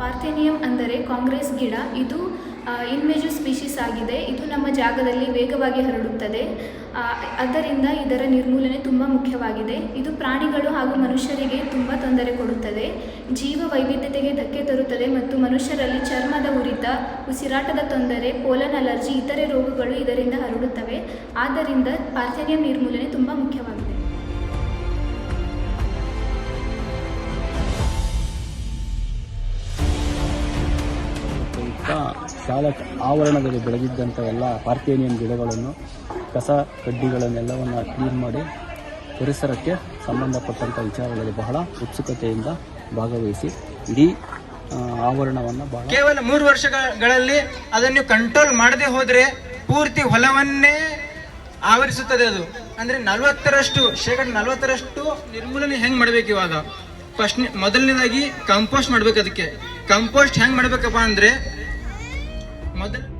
Parthenium ಅಂದರೆ ಕಾಂಗ್ರೆಸ್ ಗಿಡ. ಇದು ಇನ್ವೇಜಿವ್ ಸ್ಪೀಶೀಸ್ ಆಗಿದೆ. ಇದು ನಮ್ಮ ಜಾಗದಲ್ಲಿ ವೇಗವಾಗಿ ಹರಡುತ್ತದೆ. ಅದರಿಂದ ಇದರ ನಿರ್ಮೂಲನೆ ತುಂಬ ಮುಖ್ಯವಾಗಿದೆ. ಇದು ಪ್ರಾಣಿಗಳು ಹಾಗೂ ಮನುಷ್ಯರಿಗೆ ತುಂಬ ತೊಂದರೆ ಕೊಡುತ್ತದೆ. ಜೀವ ವೈವಿಧ್ಯತೆಗೆ ಧಕ್ಕೆ ತರುತ್ತದೆ ಮತ್ತು ಮನುಷ್ಯರಲ್ಲಿ ಚರ್ಮದ ಉರಿತ, ಉಸಿರಾಟದ ತೊಂದರೆ, ಪೋಲನ್ ಅಲರ್ಜಿ, ಇತರೆ ರೋಗಗಳು ಇದರಿಂದ ಹರಡುತ್ತವೆ. ಆದ್ದರಿಂದ ಪಾರ್ಥೇನಿಯಂ ನಿರ್ಮೂಲನೆ ತುಂಬ ಮುಖ್ಯವಾಗಿದೆ. ಪ್ರಯುಕ್ತ ಶಾಲಾ ಆವರಣದಲ್ಲಿ ಬೆಳೆದಿದ್ದಂಥ ಎಲ್ಲ ಪಾರ್ಥೇನಿಯಂ ಗಿಡಗಳನ್ನು, ಕಸ ಕಡ್ಡಿಗಳನ್ನೆಲ್ಲವನ್ನು ಕ್ಲೀನ್ ಮಾಡಿ ಪರಿಸರಕ್ಕೆ ಸಂಬಂಧಪಟ್ಟಂಥ ವಿಚಾರಗಳಲ್ಲಿ ಬಹಳ ಉತ್ಸುಕತೆಯಿಂದ ಭಾಗವಹಿಸಿ ಇಡೀ ಆವರಣವನ್ನು ಕೇವಲ ಮೂರು ವರ್ಷಗಳಲ್ಲಿ ಅದನ್ನು ಕಂಟ್ರೋಲ್ ಮಾಡದೆ ಹೋದರೆ ಪೂರ್ತಿ ಹೊಲವನ್ನೇ ಆವರಿಸುತ್ತದೆ ಅದು. ಅಂದರೆ ನಲವತ್ತರಷ್ಟು, ಶೇಕಡ ನಲವತ್ತರಷ್ಟು ನಿರ್ಮೂಲನೆ ಹೆಂಗೆ ಮಾಡಬೇಕು ಇವಾಗ? ಫಸ್ಟ್ ಮೊದಲನೇದಾಗಿ ಕಂಪೋಸ್ಟ್ ಮಾಡ್ಬೇಕು ಅದಕ್ಕೆ. ಕಂಪೋಸ್ಟ್ ಹೆಂಗೆ ಮಾಡಬೇಕಪ್ಪ ಅಂದ್ರೆ model